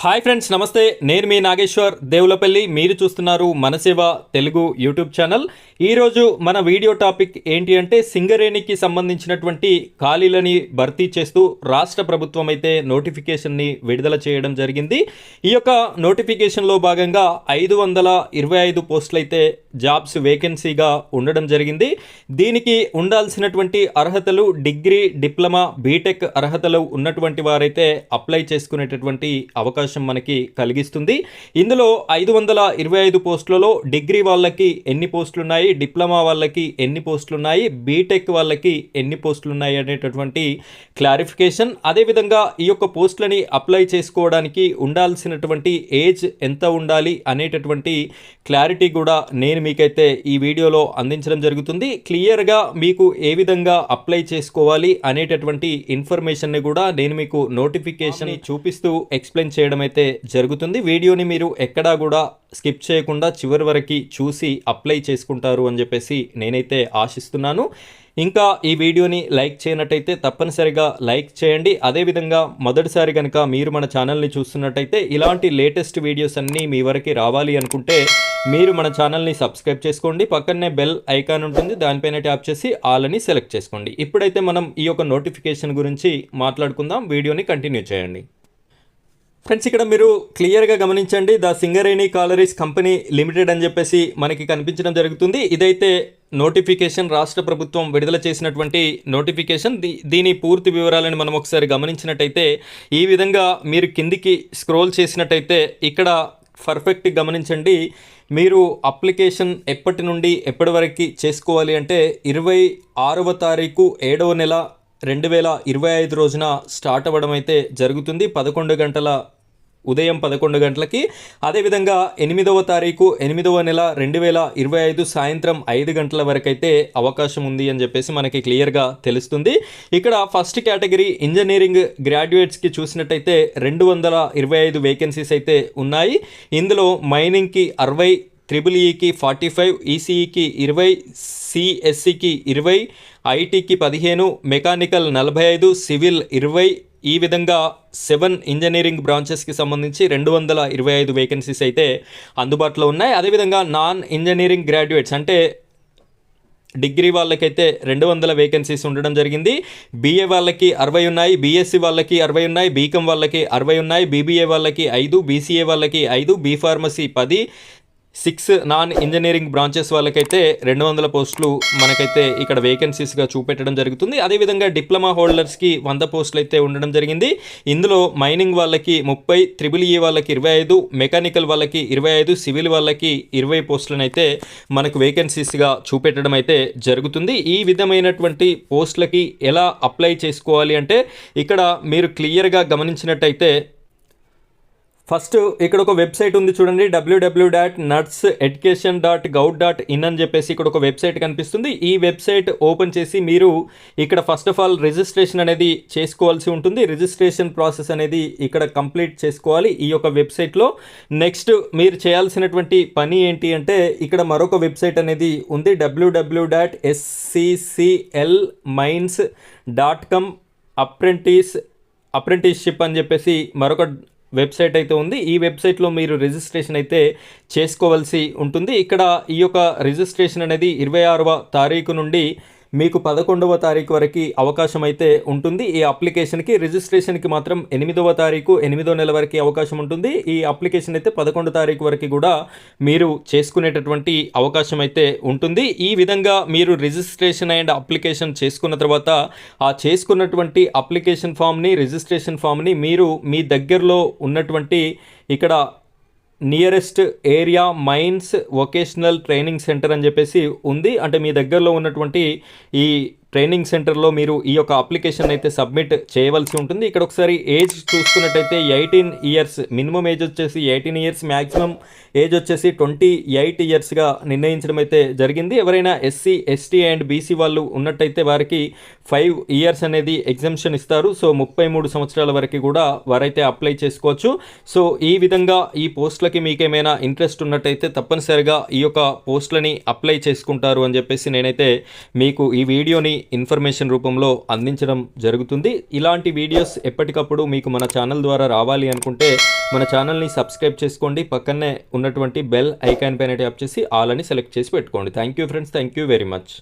Hi friends నమస్తే. నేను మీ నాగేశ్వర్. దేవులపల్లి మీరు చూస్తున్నారు మనసేవ తెలుగు యూట్యూబ్ ఛానల్. ఈరోజు మన వీడియో టాపిక్ ఏంటి అంటే సింగరేణికి సంబంధించినటువంటి ఖాళీలని భర్తీ చేస్తూ రాష్ట్ర ప్రభుత్వం అయితే నోటిఫికేషన్ని విడుదల చేయడం జరిగింది. ఈ యొక్క నోటిఫికేషన్లో భాగంగా ఐదు వందల ఇరవై ఐదు పోస్టులు అయితే జాబ్స్ వేకెన్సీగా ఉండడం జరిగింది. దీనికి ఉండాల్సినటువంటి అర్హతలు డిగ్రీ డిప్లొమా బీటెక్ అర్హతలు ఉన్నటువంటి వారైతే అప్లై చేసుకునేటటువంటి అవకాశం మనకి కలిగిస్తుంది. ఇందులో ఐదు వందల ఇరవై ఐదు పోస్టులలో డిగ్రీ వాళ్ళకి ఎన్ని పోస్టులు ఉన్నాయి డిప్లొమా వాళ్ళకి ఎన్ని పోస్టులు ఉన్నాయి బీటెక్ వాళ్ళకి ఎన్ని పోస్టులు ఉన్నాయి అనేటటువంటి క్లారిఫికేషన్. అదేవిధంగా ఈ యొక్క పోస్టులని అప్లై చేసుకోవడానికి ఉండాల్సినటువంటి ఏజ్ ఎంత ఉండాలి అనేటటువంటి క్లారిటీ కూడా నేను మీకైతే ఈ వీడియోలో అందించడం జరుగుతుంది. క్లియర్గా మీకు ఏ విధంగా అప్లై చేసుకోవాలి అనేటటువంటి ఇన్ఫర్మేషన్ని కూడా నేను మీకు నోటిఫికేషన్ చూపిస్తూ ఎక్స్ప్లెయిన్ చేయడం అయితే జరుగుతుంది. వీడియోని మీరు ఎక్కడా కూడా స్కిప్ చేయకుండా చివరి వరకు చూసి అప్లై చేసుకుంటారు అని చెప్పేసి నేనైతే ఆశిస్తున్నాను. ఇంకా ఈ వీడియోని లైక్ చేయనట్టయితే తప్పనిసరిగా లైక్ చేయండి. అదేవిధంగా మొదటిసారి కనుక మీరు మన ఛానల్ని చూస్తున్నట్టయితే ఇలాంటి లేటెస్ట్ వీడియోస్ అన్నీ మీ వరకు రావాలి అనుకుంటే మీరు మన ఛానల్ని సబ్స్క్రైబ్ చేసుకోండి. పక్కనే బెల్ ఐకాన్ ఉంటుంది. దానిపైన ట్యాప్ చేసి ఆల్ అని సెలెక్ట్ చేసుకోండి. ఇప్పుడైతే మనం ఈ యొక్క నోటిఫికేషన్ గురించి మాట్లాడుకుందాం. వీడియోని కంటిన్యూ చేయండి. ఫ్రెండ్స్ ఇక్కడ మీరు క్లియర్గా గమనించండి. The Singareni collieries company limited అని చెప్పేసి మనకి కనిపించడం జరుగుతుంది. ఇదైతే నోటిఫికేషన్ రాష్ట్ర ప్రభుత్వం విడుదల చేసినటువంటి నోటిఫికేషన్. దీని పూర్తి వివరాలను మనం ఒకసారి గమనించినట్టయితే ఈ విధంగా మీరు కిందికి స్క్రోల్ చేసినట్టయితే ఇక్కడ పర్ఫెక్ట్ గమనించండి. మీరు అప్లికేషన్ ఎప్పటి నుండి ఎప్పటి వరకు చేసుకోవాలి అంటే ఇరవై ఆరవ తారీఖు ఏడవ నెల రెండు వేల ఇరవై ఐదు రోజున స్టార్ట్ అవ్వడం అయితే జరుగుతుంది. పదకొండు గంటల ఉదయం పదకొండు గంటలకి అదేవిధంగా ఎనిమిదవ తారీఖు ఎనిమిదవ నెల రెండు వేల ఇరవై ఐదు సాయంత్రం ఐదు గంటల వరకు అయితే అవకాశం ఉంది అని చెప్పేసి మనకి క్లియర్గా తెలుస్తుంది. ఇక్కడ ఫస్ట్ కేటగిరీ ఇంజనీరింగ్ గ్రాడ్యుయేట్స్కి చూసినట్టయితే రెండు వందల ఇరవై ఐదు వేకెన్సీస్ అయితే ఉన్నాయి. ఇందులో మైనింగ్కి అరవై త్రిబుల్ ఈకి ఫార్టీ ఫైవ్ ఈసీఈకి ఇరవై సిఎస్సికి ఇరవై ఐటీకి పదిహేను మెకానికల్ నలభై ఐదు సివిల్ ఇరవై ఈ విధంగా సెవెన్ ఇంజనీరింగ్ బ్రాంచెస్కి సంబంధించి రెండు వందల ఇరవై ఐదు వేకెన్సీస్ అయితే అందుబాటులో ఉన్నాయి. అదేవిధంగా నాన్ ఇంజనీరింగ్ గ్రాడ్యుయేట్స్ అంటే డిగ్రీ వాళ్ళకైతే రెండు వందల వేకెన్సీస్ ఉండడం జరిగింది. బీఏ వాళ్ళకి అరవై ఉన్నాయి బీఎస్సీ వాళ్ళకి అరవై ఉన్నాయి బీకామ్ వాళ్ళకి అరవై ఉన్నాయి బీబీఏ వాళ్ళకి ఐదు బీసీఏ వాళ్ళకి ఐదు బీ ఫార్మసీ పది సిక్స్ నాన్ ఇంజనీరింగ్ బ్రాంచెస్ వాళ్ళకైతే రెండు వందల పోస్టులు మనకైతే ఇక్కడ వేకెన్సీస్గా చూపెట్టడం జరుగుతుంది. అదేవిధంగా డిప్లొమా హోల్డర్స్కి వంద పోస్టులు అయితే ఉండడం జరిగింది. ఇందులో మైనింగ్ వాళ్ళకి ముప్పై త్రిబుల్ ఈ వాళ్ళకి ఇరవై ఐదు మెకానికల్ వాళ్ళకి ఇరవై ఐదు సివిల్ వాళ్ళకి ఇరవై పోస్టులను అయితే మనకు వేకెన్సీస్గా చూపెట్టడం అయితే జరుగుతుంది. ఈ విధమైనటువంటి పోస్టులకి ఎలా అప్లై చేసుకోవాలి అంటే ఇక్కడ మీరు క్లియర్గా గమనించినట్టయితే ఫస్ట్ ఇక్కడ ఒక వెబ్సైట్ ఉంది చూడండి W W dot NATS education dot gov dot in అని చెప్పేసి ఇక్కడ ఒక వెబ్సైట్ కనిపిస్తుంది. ఈ వెబ్సైట్ ఓపెన్ చేసి మీరు ఇక్కడ ఫస్ట్ ఆఫ్ ఆల్ రిజిస్ట్రేషన్ అనేది చేసుకోవాల్సి ఉంటుంది. రిజిస్ట్రేషన్ ప్రాసెస్ అనేది ఇక్కడ కంప్లీట్ చేసుకోవాలి ఈ యొక్క వెబ్సైట్లో. నెక్స్ట్ మీరు చేయాల్సినటువంటి పని ఏంటి అంటే ఇక్కడ మరొక వెబ్సైట్ అనేది ఉంది W W dot SCCL mines dot com apprentice apprenticeship అని చెప్పేసి మరొక వెబ్సైట్ అయితే ఉంది. ఈ వెబ్సైట్లో మీరు రిజిస్ట్రేషన్ అయితే చేసుకోవాల్సి ఉంటుంది. ఇక్కడ ఈ యొక్క రిజిస్ట్రేషన్ అనేది ఇరవై ఆరవ తారీఖు నుండి మీకు పదకొండవ తారీఖు వరకు అవకాశం అయితే ఉంటుంది. ఈ అప్లికేషన్కి రిజిస్ట్రేషన్కి మాత్రం ఎనిమిదవ తారీఖు ఎనిమిదో నెల వరకు అవకాశం ఉంటుంది. ఈ అప్లికేషన్ అయితే పదకొండు తారీఖు వరకు కూడా మీరు చేసుకునేటటువంటి అవకాశం అయితే ఉంటుంది. ఈ విధంగా మీరు రిజిస్ట్రేషన్ అండ్ అప్లికేషన్ చేసుకున్న తర్వాత ఆ చేసుకున్నటువంటి అప్లికేషన్ ఫామ్ని రిజిస్ట్రేషన్ ఫామ్ని మీరు మీ దగ్గరలో ఉన్నటువంటి ఇక్కడ nearest area mines vocational training centre అని చెప్పేసి ఉంది. అంటే మీ దగ్గరలో ఉన్నటువంటి ఈ ట్రైనింగ్ సెంటర్లో మీరు ఈ యొక్క అప్లికేషన్ అయితే సబ్మిట్ చేయవలసి ఉంటుంది. ఇక్కడ ఒకసారి ఏజ్ చూసుకున్నట్టయితే ఎయిటీన్ ఇయర్స్ మినిమం ఏజ్ వచ్చేసి ఎయిటీన్ ఇయర్స్ మ్యాక్సిమం ఏజ్ వచ్చేసి ట్వంటీ ఎయిట్ ఇయర్స్గా నిర్ణయించడం అయితే జరిగింది. ఎవరైనా ఎస్సీ ఎస్టీ అండ్ బీసీ వాళ్ళు ఉన్నట్టయితే వారికి ఫైవ్ ఇయర్స్ అనేది ఎగ్జామ్షన్ ఇస్తారు. సో ముప్పై మూడు సంవత్సరాల వరకు కూడా వారైతే అప్లై చేసుకోవచ్చు. సో ఈ విధంగా ఈ పోస్టులకి మీకేమైనా ఇంట్రెస్ట్ ఉన్నట్టయితే తప్పనిసరిగా ఈ యొక్క పోస్టులని అప్లై చేసుకుంటారు అని చెప్పేసి నేనైతే మీకు ఈ వీడియోని ఇన్ఫర్మేషన్ రూపంలో అందించడం జరుగుతుంది. ఇలాంటి వీడియోస్ ఎప్పటికప్పుడు మీకు మన ఛానల్ ద్వారా రావాలి అనుకుంటే మన ఛానల్ని సబ్స్క్రైబ్ చేసుకోండి. పక్కనే ఉన్నటువంటి బెల్ ఐకాన్ పైన ట్యాప్ చేసి ఆల్ అని సెలెక్ట్ చేసి పెట్టుకోండి. Thank you friends thank you very much